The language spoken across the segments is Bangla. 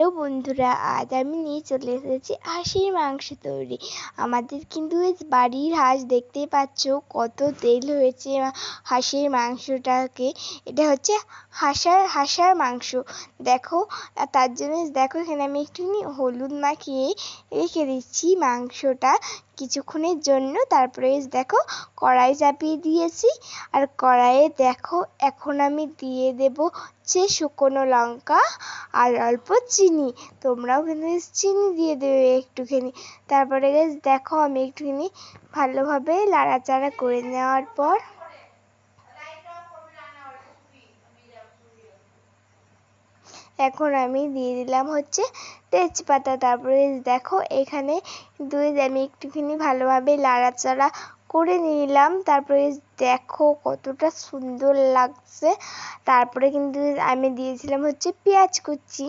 হ্যালো বন্ধুরা, আজ আমি নিয়ে চলে এসেছি হাঁসের মাংস তৈরি। আমাদের কিন্তু বাড়ির হাঁস দেখতে পাচ্ছ, কত তেল হয়েছে হাঁসের মাংসটাকে। এটা হচ্ছে হাঁসার হাঁসার মাংস। দেখো তার জন্য দেখো, এখানে আমি একটুখানি হলুদ মাখিয়ে রেখে দিচ্ছি মাংসটা কিছুক্ষণের জন্য। তারপরে দেখো, কড়াই চাপিয়ে দিয়েছি। আর কড়াইয়ে দেখো, এখন আমি দিয়ে দেব হচ্ছে শুকনো লঙ্কা আর অল্প চিনি। তোমরাও কিন্তু চিনি দিয়ে দেবে একটুখানি। তারপরে গাইজ দেখো আমি একটুখানি ভালোভাবে নাড়াচাড়া করে নেওয়ার পর এখন আমি দিয়ে দিলাম হচ্ছে তেজপাতা। তারপরে দেখো এখানে দুই আমি একটুখানি ভালোভাবে নাড়াচাড়া করে নিলাম। তারপরে দেখো কতটা সুন্দর লাগছে। তারপরে কিন্তু আমি দিয়েছিলাম হচ্ছে পেঁয়াজ কুচি।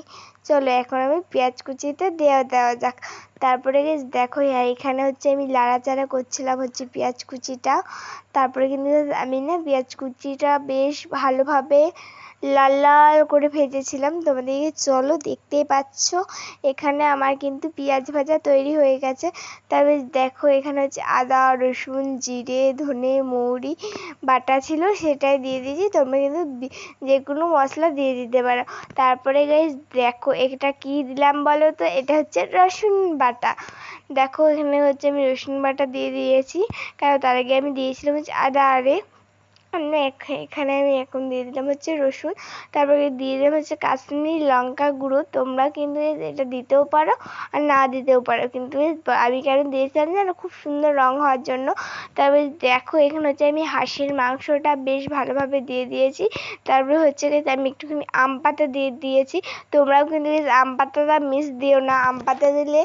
চলো এখন আমি পেঁয়াজ কুচিতে দেওয়া দেওয়া যাক। তারপরে দেখো এখানে হচ্ছে আমি লাড়াচাড়া করছিলাম হচ্ছে পেঁয়াজ কুচিটা। তারপরে কিন্তু আমি না পেঁয়াজ কুচিটা বেশ ভালোভাবে লাল লাল করে ভেজেছিলাম তোমাদেরকে চলো দেখতেই পাচ্ছ, এখানে আমার কিন্তু পেঁয়াজ ভাজা তৈরি হয়ে গেছে। তবে দেখো এখানে হচ্ছে আদা, রসুন, জিরে, ধনে, মৌরি বাটা ছিল সেটাই দিয়ে দিয়েছি। তোমরা কিন্তু যে কোনো মশলা দিয়ে দিতে পারো। তারপরে গাইজ দেখো এটা কি দিলাম বলো তো? এটা হচ্ছে রসুন বাটা। দেখো এখানে হচ্ছে আমি রসুন বাটা দিয়ে দিয়েছি। কারণ তার আগে আমি দিয়েছিলাম হচ্ছে আদা আরে এখানে আমি এখন দিয়ে দিলাম হচ্ছে রসুন। তারপরে দিয়ে দিলাম হচ্ছে কাশ্মীরি লঙ্কা গুঁড়ো। তোমরা কিন্তু এটা দিতেও পারো আর না দিতেও পারো। কিন্তু আমি কেন দিয়েছিলাম জানো? খুব সুন্দর রং হওয়ার জন্য। তারপরে দেখো, এখানে হচ্ছে আমি হাঁসের মাংসটা বেশ ভালোভাবে দিয়ে দিয়েছি। তারপরে হচ্ছে আমি একটুখানি আম পাতা দিয়ে দিয়েছি। তোমরাও কিন্তু আম পাতাটা মিস দিও না। আম পাতা দিলে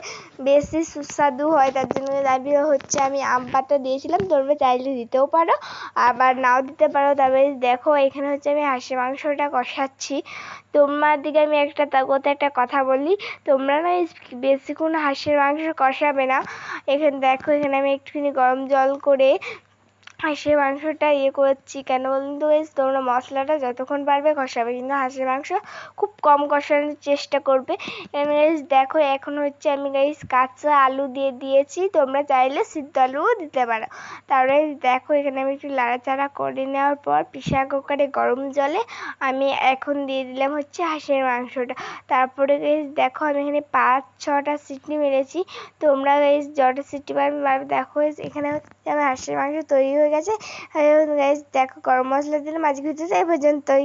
বেশি সুস্বাদু হয়। তার জন্য আমি হচ্ছে আমি আম পাতা দিয়েছিলাম। তোমরা চাইলে দিতেও পারো। আবার নাও দিতে পারো, তবে দেখো এখানে হচ্ছে আমি হাঁসের মাংসটা কষাচ্ছি। তোমার দিকে আমি একটা কোথাও একটা কথা বলি, তোমরা না বেশিক্ষণ হাঁসের মাংস কষাবে না। এখানে দেখো, এখানে আমি একটুখানি গরম জল করে হাঁসের মাংসটা ইয়ে করছি। কেন বলুন তো গাইজ তোমরা মশলাটা যতক্ষণ পারবে কষাবে। কিন্তু হাঁসের মাংস খুব কম কষানোর চেষ্টা করবে। দেখো, এখন হচ্ছে আমি গাইজ কাঁচা আলু দিয়ে দিয়েছি। তোমরা চাইলে সিদ্ধ আলুও দিতে পারো। তারপরে দেখো, এখানে আমি একটু লাড়াচাড়া করে নেওয়ার পর প্রেসার কুকারে গরম জলে আমি এখন দিয়ে দিলাম হচ্ছে হাঁসের মাংসটা। তারপরে গাইজ দেখো, আমি এখানে পাঁচ, ছটা সিটি মেরেছি। তোমরা গাইজ যটা সিটি পারবে, দেখো এখানে হচ্ছে আমার হাঁসের মাংস তৈরি গেছে। গাইজ দেখো গরম মশলা দিলাম আজকে হচ্ছে এই পর্যন্তই।